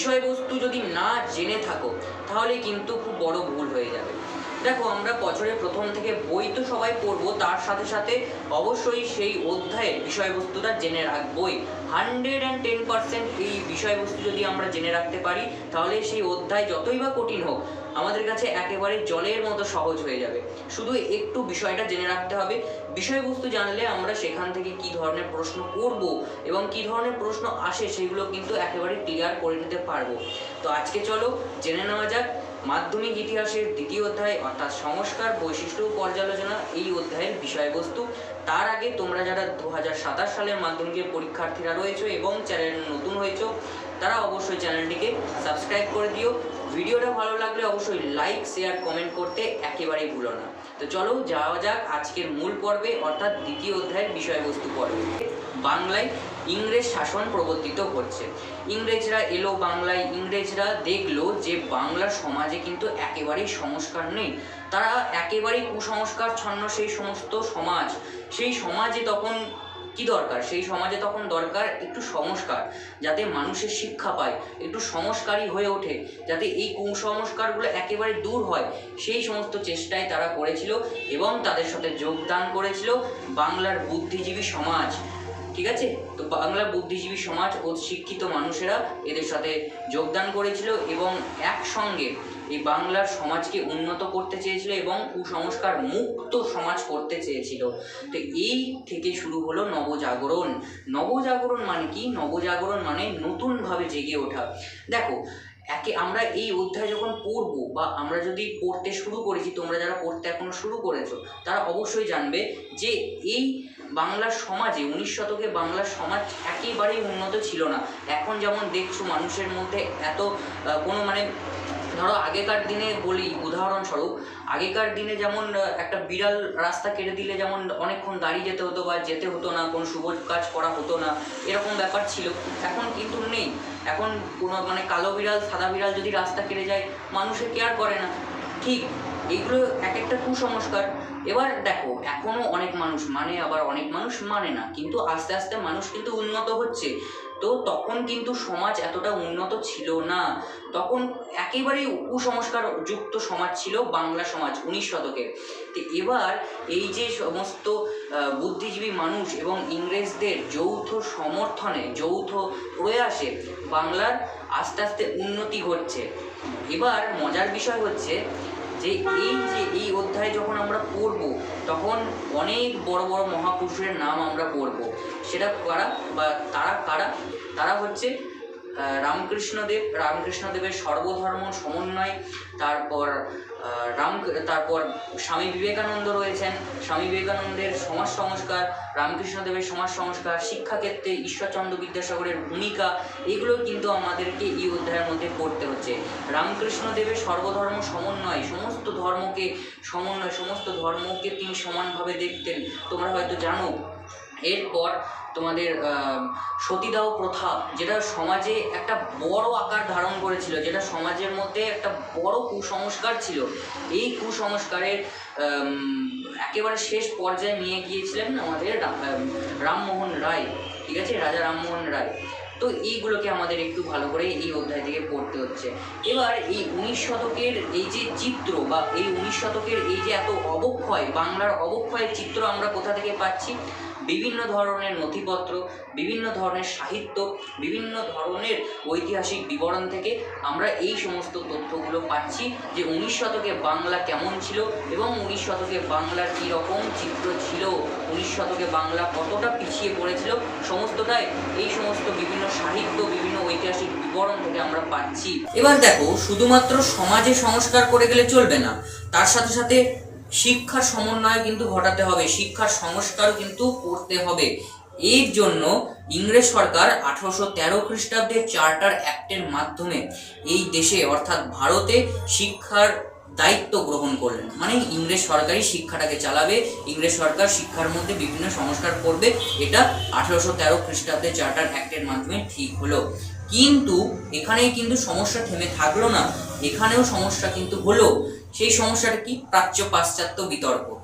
বিষয়বস্তু যদি না জেনে থাকো তাহলে কিন্তু খুব বড় ভুল হয়ে যাবে। দেখো, আমরা বছরের প্রথম থেকে বই তো সবাই পড়ব, তার সাথে সাথে অবশ্যই সেই অধ্যায়ের বিষয়বস্তুটা জেনে রাখবোই। হান্ড্রেড অ্যান্ড টেন পার্সেন্ট এই বিষয়বস্তু যদি আমরা জেনে রাখতে পারি, তাহলে সেই অধ্যায় যতই বা কঠিন হোক, আমাদের কাছে একেবারে জলের মতো সহজ হয়ে যাবে। শুধু একটু বিষয়টা জেনে রাখতে হবে, বিষয়বস্তু জানলে আমরা সেখান থেকে কি ধরনের প্রশ্ন করব এবং কি ধরনের প্রশ্ন আসে, সেগুলো কিন্তু একেবারে ক্লিয়ার করে নিতে পারব। তো আজকে চলো, জেনে নেওয়া যাক মাধ্যমিক ইতিহাসের দ্বিতীয় অধ্যায়, অর্থাৎ সংস্কার বৈশিষ্ট্য পর্যালোচনা, এই অধ্যায়ের বিষয়বস্তু। তার আগে তোমরা যারা দু হাজার সাতাশ সালের মাধ্যমিকের পরীক্ষার্থীরা রয়েছে এবং চ্যানেল নতুন হয়েছো, তারা অবশ্যই চ্যানেলটিকে সাবস্ক্রাইব করে দিও। ভিডিওটা ভালো লাগলে অবশ্যই লাইক, শেয়ার, কমেন্ট করতে একেবারেই ভুলো না। তো চলো যাওয়া যাক আজকের মূল পর্বে, অর্থাৎ দ্বিতীয় অধ্যায়ের বিষয়বস্তু পর্বে। বাংলায় ইংরেজ শাসন প্রবর্তিত হচ্ছে। ইংরেজরা এলো বাংলায়, ইংরেজরা দেখল যে বাংলার সমাজে কিন্তু একেবারেই সংস্কার নেই। তারা একেবারেই কুসংস্কার ছন্ন সেই সমস্ত সমাজ। সেই সমাজে তখন কি দরকার? সেই সমাজে তখন দরকার একটু সংস্কার, যাতে মানুষের শিক্ষা পায়, একটু সংস্কারী হয়ে ওঠে, যাতে এই কুসংস্কারগুলো একেবারে দূর হয়। সেই সমস্ত চেষ্টায় তারা করেছিল এবং তাদের সাথে যোগদান করেছিল বাংলার বুদ্ধিজীবী সমাজ। ঠিক আছে? তো বাংলা বুদ্ধিজীবী সমাজ ও শিক্ষিত মানুষেরা এদের সাথে যোগদান করেছিল এবং একসঙ্গে এই বাংলার সমাজকে উন্নত করতে চেয়েছিল এবং কুসংস্কার মুক্ত সমাজ করতে চেয়েছিল। তো এই থেকে শুরু হলো নবজাগরণ। নবজাগরণ মানে কি? নবজাগরণ মানে নতুনভাবে জেগে ওঠা। দেখো, একে আমরা এই অধ্যায় যখন পড়ব বা আমরা যদি পড়তে শুরু করেছি, তোমরা যারা পড়তে এখনও শুরু করেছ, তারা অবশ্যই জানবে যে এই বাংলার সমাজে, উনিশ শতকে বাংলার সমাজ একেবারেই উন্নত ছিল না। এখন যেমন দেখছ মানুষের মধ্যে এত কোনো মানে ধরো আগেকার দিনে বলি, উদাহরণস্বরূপ, আগেকার দিনে যেমন একটা বিড়াল রাস্তা কেটে দিলে যেমন অনেকক্ষণ দাঁড়িয়ে যেতে হতো বা যেতে হতো না, কোনো শুভ কাজ করা হতো না, এরকম ব্যাপার ছিল। এখন কিন্তু নেই। এখন কোনো মানে কালো বিড়াল, সাদা বিড়াল যদি রাস্তা কেটে যায়, মানুষে কেয়ার করে না। ঠিক এইগুলো এক একটা কুসংস্কার। এবার দেখো, এখনও অনেক মানুষ মানে আবার অনেক মানুষ মানে না, কিন্তু আস্তে আস্তে মানুষ কিন্তু উন্নত হচ্ছে। তো তখন কিন্তু সমাজ এতটা উন্নত ছিল না। তখন একেবারেই কুসংস্কার যুক্ত সমাজ ছিল বাংলা সমাজ, উনিশ শতকে তো এবার এই যে সমস্ত বুদ্ধিজীবী মানুষ এবং ইংরেজদের যৌথ সমর্থনে, যৌথ প্রয়াসে বাংলার আস্তে আস্তে উন্নতি ঘটছে। এবার মজার বিষয় হচ্ছে যে এই যে এই অধ্যায় যখন আমরা পড়ব, তখন অনেক বড় বড় মহাপুরুষের নাম আমরা পড়ব। সেটা কারা বা তারা কারা? তারা হচ্ছে রামকৃষ্ণদেব, রামকৃষ্ণদেবের সর্বধর্ম সমন্বয়, তারপর রাম, তারপর স্বামী বিবেকানন্দ রয়েছেন। স্বামী বিবেকানন্দের সমাজ সংস্কার, রামকৃষ্ণদেবের সমাজ সংস্কার, শিক্ষাক্ষেত্রে ঈশ্বরচন্দ্র বিদ্যাসাগরের ভূমিকা, এগুলো কিন্তু আমাদেরকে এই অধ্যায়ের মধ্যে পড়তে হচ্ছে। রামকৃষ্ণদেবের সর্বধর্ম সমন্বয়, সমস্ত ধর্মকে সমন্বয়, সমস্ত ধর্মকে তিনি সমানভাবে দেখতেন। তোমরা হয়তো জানো, এরপর তোমাদের সতীদাহ প্রথা, যেটা সমাজে একটা বড় আকার ধারণ করেছিল, যেটা সমাজের মধ্যে একটা বড় কুসংস্কার ছিল। এই কুসংস্কারের একেবারে শেষ পর্যায়ে নিয়ে গিয়েছিলেন আমাদের রামমোহন রায়, ঠিক আছে? রাজা রামমোহন রায়। তো এইগুলোকে আমাদের একটু ভালো করে এই অধ্যায় থেকে পড়তে হচ্ছে। এবার এই উনিশ শতকের এই যে চিত্র বা এই উনিশ শতকের এই যে এত অবক্ষয়, বাংলার অবক্ষয়ের চিত্র আমরা কোথা থেকে পাচ্ছি? বিভিন্ন ধরনের নথিপত্র, বিভিন্ন ধরনের সাহিত্য, বিভিন্ন ধরনের ঐতিহাসিক বিবরণ থেকে আমরা এই সমস্ত তথ্যগুলো পাচ্ছি যে উনিশ শতকে বাংলা কেমন ছিল এবং উনিশ শতকে বাংলার কী রকম চিত্র ছিল, উনিশ শতকে বাংলা কতটা পিছিয়ে পড়েছিল, সমস্তটাই এই সমস্ত বিভিন্ন সাহিত্য, বিভিন্ন ঐতিহাসিক বিবরণ থেকে আমরা পাচ্ছি। এবার দেখো, শুধুমাত্র সমাজে সংস্কার করে গেলে চলবে না, তার সাথে সাথে শিক্ষার সমন্বয় কিন্তু ঘটাতে হবে শিক্ষার সংস্কার কিন্তু করতে হবে। এর জন্য ইংরেজ সরকার আঠারোশো তেরো খ্রিস্টাব্দে চার্টার অ্যাক্টের মাধ্যমে এই দেশে, অর্থাৎ ভারতে শিক্ষার দায়িত্ব গ্রহণ করলেন। মানে ইংরেজ সরকারই শিক্ষাটাকে চালাবে, ইংরেজ সরকার শিক্ষার মধ্যে বিভিন্ন সংস্কার করবে, এটা আঠারোশো তেরো খ্রিস্টাব্দে চার্টার অ্যাক্টের মাধ্যমে ঠিক হলো। কিন্তু এখানেই কিন্তু সমস্যা থেমে থাকল না। এখানেও সমস্যা কিন্তু হলো। সেই সমস্যাটা কি? প্রাচ্য পাশ্চাত্য বিতর্ক।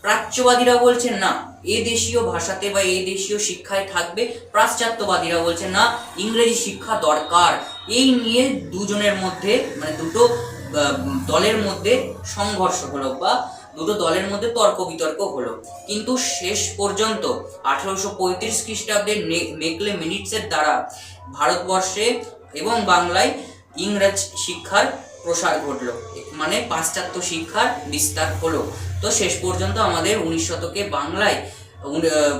প্রাচ্যবাদীরা বলছেন না, এ দেশীয় ভাষাতে বা এ দেশীয় শিক্ষায় থাকবে। পাশ্চাত্যবাদীরা বলছেন না, ইংরেজি শিক্ষা দরকার। এই নিয়ে দুজনের মধ্যে মানে দুটো দলের মধ্যে সংঘর্ষ হলো বা দুটো দলের মধ্যে তর্ক বিতর্ক হলো। কিন্তু শেষ পর্যন্ত আঠারোশো পঁয়ত্রিশ খ্রিস্টাব্দে নে- মেকলে মিনিটসের দ্বারা ভারতবর্ষে এবং বাংলায় ইংরেজ শিক্ষার প্রসার ঘটলো। মানে পাশ্চাত্য শিক্ষার বিস্তার হলো। তো শেষ পর্যন্ত আমাদের উনিশ শতকে বাংলায়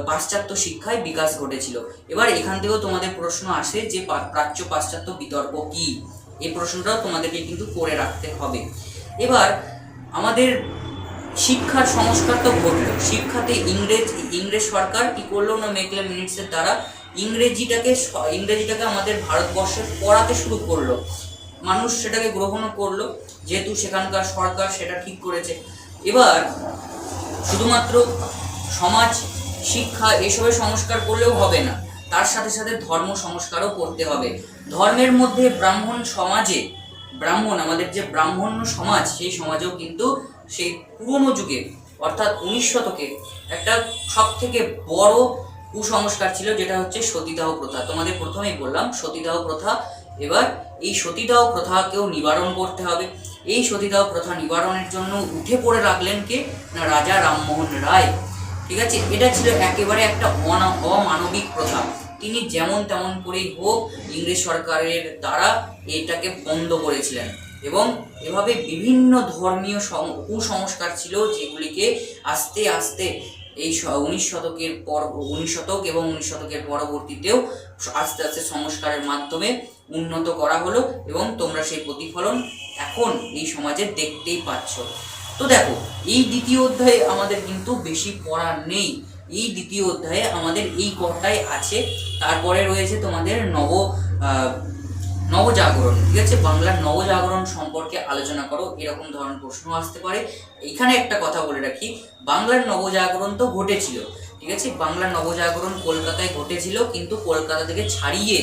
পাশ্চাত্য শিক্ষায় বিকাশ ঘটেছিল। এবার এখান থেকেও তোমাদের প্রশ্ন আসে যে প্রাচ্য পাশ্চাত্য বিতর্ক কি? এই প্রশ্নটাও তোমাদেরকে কিন্তু করে রাখতে হবে। এবার আমাদের শিক্ষার সংস্কার তো ঘটলো। শিক্ষাতে ইংরেজ ইংরেজ সরকার কি করল না মেকলে মিনিটসের দ্বারা? ইংরেজিটাকে ইংরেজিটাকে আমাদের ভারতবর্ষে পড়াতে শুরু করল। মানুষ সেটাকে গ্রহণও করল, যেহেতু সেখানকার সরকার সেটা ঠিক করেছে। এবার শুধুমাত্র সমাজ, শিক্ষা এসবের সংস্কার করলেও হবে না, তার সাথে সাথে ধর্ম সংস্কারও করতে হবে। ধর্মের মধ্যে ব্রাহ্মণ সমাজে, ব্রাহ্মণ, আমাদের যে ব্রাহ্মণ্য সমাজ, সেই সমাজেও কিন্তু সেই পুরনো যুগে, অর্থাৎ উনিশ শতকে একটা সব থেকে বড় কুসংস্কার ছিল, যেটা হচ্ছে সতীদাহ প্রথা। তোমাদের প্রথমেই বললাম, সতীদাহ প্রথা এবার এই সতীদাহ প্রথাকেও নিবারণ করতে হবে। এই সতীদাহ প্রথা নিবারণের জন্য উঠে পড়ে রাখলেন কে? না, রাজা রামমোহন রায়। ঠিক আছে? এটা ছিল একেবারে একটা অমানবিক প্রথা। তিনি যেমন তেমন করেই হোক ইংরেজ সরকারের দ্বারা এটাকে বন্ধ করেছিলেন। এবং এভাবে বিভিন্ন ধর্মীয় কুসংস্কার ছিল যেগুলিকে আস্তে আস্তে এই উনিশ শতকের পর, উনিশ শতক এবং উনিশ শতকের পরবর্তীতেও আস্তে আস্তে সংস্কারের মাধ্যমে উন্নত করা হলো এবং তোমরা সেই প্রতিফলন এখন এই সমাজে দেখতেই পাচ্ছ। তো দেখো, এই দ্বিতীয় অধ্যায়ে আমাদের কিন্তু বেশি পড়া নেই। এই দ্বিতীয় অধ্যায়ে আমাদের এই কটাই আছে। তারপরে রয়েছে তোমাদের নব নবজাগরণ, ঠিক আছে? বাংলার নবজাগরণ সম্পর্কে আলোচনা করো, এরকম ধরনের প্রশ্ন আসতে পারে। এখানে একটা কথা বলে রাখি, বাংলার নবজাগরণ তো ঘটেছিল, ঠিক আছে? বাংলার নবজাগরণ কলকাতায় ঘটেছিল, কিন্তু কলকাতা থেকে ছাড়িয়ে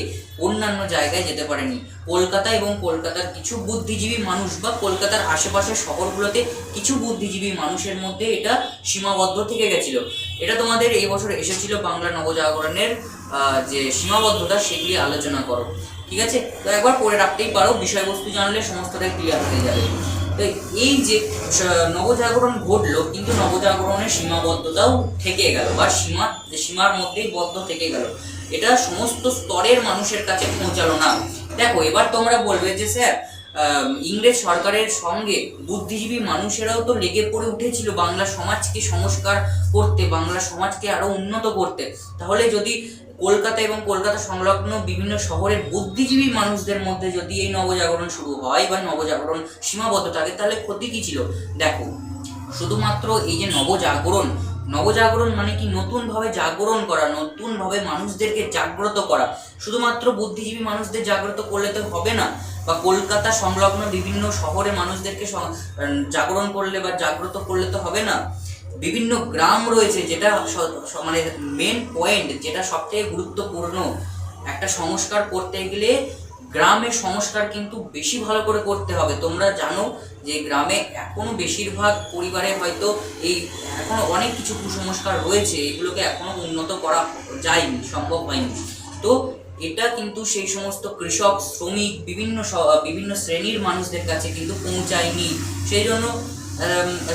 অন্যান্য জায়গায় যেতে পারেনি। কলকাতা এবং কলকাতার কিছু বুদ্ধিজীবী মানুষ বা কলকাতার আশেপাশের শহরগুলোতে কিছু বুদ্ধিজীবী মানুষের মধ্যে এটা সীমাবদ্ধ থেকে গেছিল। এটা তোমাদের এই বছর এসেছিল বাংলা নবজাগরণের যে সীমাবদ্ধতা, সেগুলি আলোচনা করো। ঠিক আছে? তো একবার পড়ে রাখতেই পারো, বিষয়বস্তু জানলে সমস্তটাই ক্লিয়ার হয়ে যাবে। তো এই যে নবজাগরণ ঘটলো, কিন্তু নবজাগরণের সীমাবদ্ধতাও থেকে গেল, বা সীমা, সীমার মধ্যেই বদ্ধ থেকে গেল। এটা সমস্ত স্তরের মানুষের কাছে পৌঁছালো না। দেখো, এবার তোমরা বলবে যে, স্যার ইংরেজ সরকারের সঙ্গে বুদ্ধিজীবী মানুষেরাও তো লেগে পড়ে উঠেছিল বাংলা সমাজকে সংস্কার করতে, বাংলা সমাজকে আরও উন্নত করতে। তাহলে যদি কলকাতা এবং কলকাতা সংলগ্ন বিভিন্ন শহরের বুদ্ধিজীবী মানুষদের মধ্যে যদি এই নবজাগরণ শুরু হয় বা নবজাগরণ সীমাবদ্ধ থাকে, তাহলে ক্ষতি কি ছিল? দেখো, শুধুমাত্র এই যে নবজাগরণ নবজাগরণ মানে কি? নতুনভাবে জাগরণ করা, নতুনভাবে মানুষদেরকে জাগ্রত করা। শুধুমাত্র বুদ্ধিজীবী মানুষদের জাগ্রত করলে তো হবে না। বা কলকাতা সংলগ্ন বিভিন্ন শহরে মানুষদেরকে জাগরণ করলে বা জাগ্রত করলে তো হবে না। বিভিন্ন গ্রাম রয়েছে যেটা মানে মেন পয়েন্ট যেটা সবথেকে গুরুত্বপূর্ণ। একটা সংস্কার করতে গেলে গ্রামের সংস্কার কিন্তু বেশি ভালো করে করতে হবে। তোমরা জানো যে গ্রামে এখনও বেশিরভাগ পরিবারে হয়তো এই এখনও অনেক কিছু কুসংস্কার রয়েছে, এগুলোকে এখনও উন্নত করা যায়নি, সম্ভব হয়নি। তো এটা কিন্তু সেই সমস্ত কৃষক, শ্রমিক, বিভিন্ন বিভিন্ন শ্রেণির মানুষদের কাছে কিন্তু পৌঁছায়নি। সেই জন্য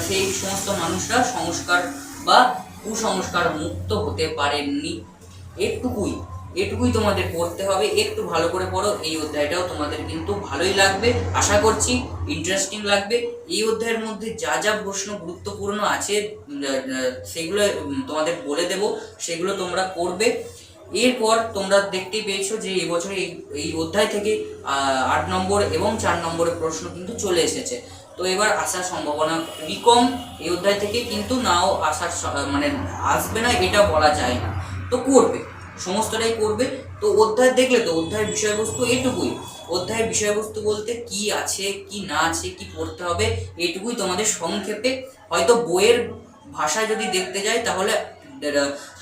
সেই সমস্ত মানুষরা সংস্কার বা কুসংস্কার মুক্ত হতে পারেননি। এটুকুই এটুকুই তোমাদের পড়তে হবে। একটু ভালো করে পড়ো, এই অধ্যায়টাও তোমাদের কিন্তু ভালোই লাগবে। আশা করছি ইন্টারেস্টিং লাগবে। এই অধ্যায়ের মধ্যে যা যা প্রশ্ন গুরুত্বপূর্ণ আছে সেগুলো তোমাদের বলে দেব, সেগুলো তোমরা করবে। এরপর তোমরা দেখতেই পেয়েছ যে এবছর এই এই অধ্যায় থেকে আট নম্বর এবং চার নম্বরের প্রশ্ন কিন্তু চলে এসেছে। তো এবার আসার সম্ভাবনা খুবই কম। এই অধ্যায় থেকে কিন্তু নাও আসার মানে আসবে না, এটা বলা যায় না। তো করবে, সমস্তটাই করবে। তো অধ্যায় দেখলে তো, অধ্যায়ের বিষয়বস্তু এটুকুই। অধ্যায়ের বিষয়বস্তু বলতে কি আছে, কি না আছে, কি পড়তে হবে, এটুকুই তোমাদের সংক্ষেপে। হয়তো বইয়ের ভাষায় যদি দেখতে যাই, তাহলে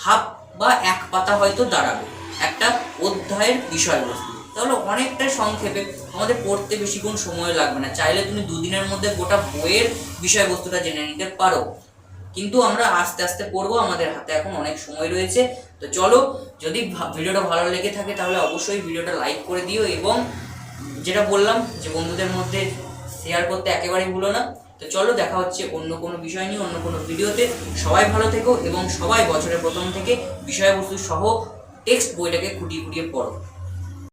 হাফ বা এক পাতা হয়তো দাঁড়াবে। একটা অধ্যায়ের বিষয়বস্তু। তাহলে অনেকটাই সংক্ষেপে আমাদের পড়তে বেশিক্ষণ সময় লাগবে না। চাইলে তুমি দুদিনের মধ্যে গোটা বইয়ের বিষয়বস্তুটা জেনে নিতে পারো। কিন্তু আমরা আস্তে আস্তে পড়ব, আমাদের হাতে এখন অনেক সময় রয়েছে। তো চলো, যদি ভিডিওটা ভালো লেগে থাকে তাহলে অবশ্যই ভিডিওটা লাইক করে দিও এবং যেটা বললাম যে বন্ধুদের মধ্যে শেয়ার করতে একেবারেই ভুলো না। তো চলো দেখা হচ্ছে অন্য কোনো বিষয় নিয়ে, অন্য কোনো ভিডিওতে। সবাই ভালো থেকো এবং সবাই বছরের প্রথম থেকে বিষয়বস্তু সহ টেক্সট বইটাকে খুঁটিয়ে খুঁটিয়ে পড়ো।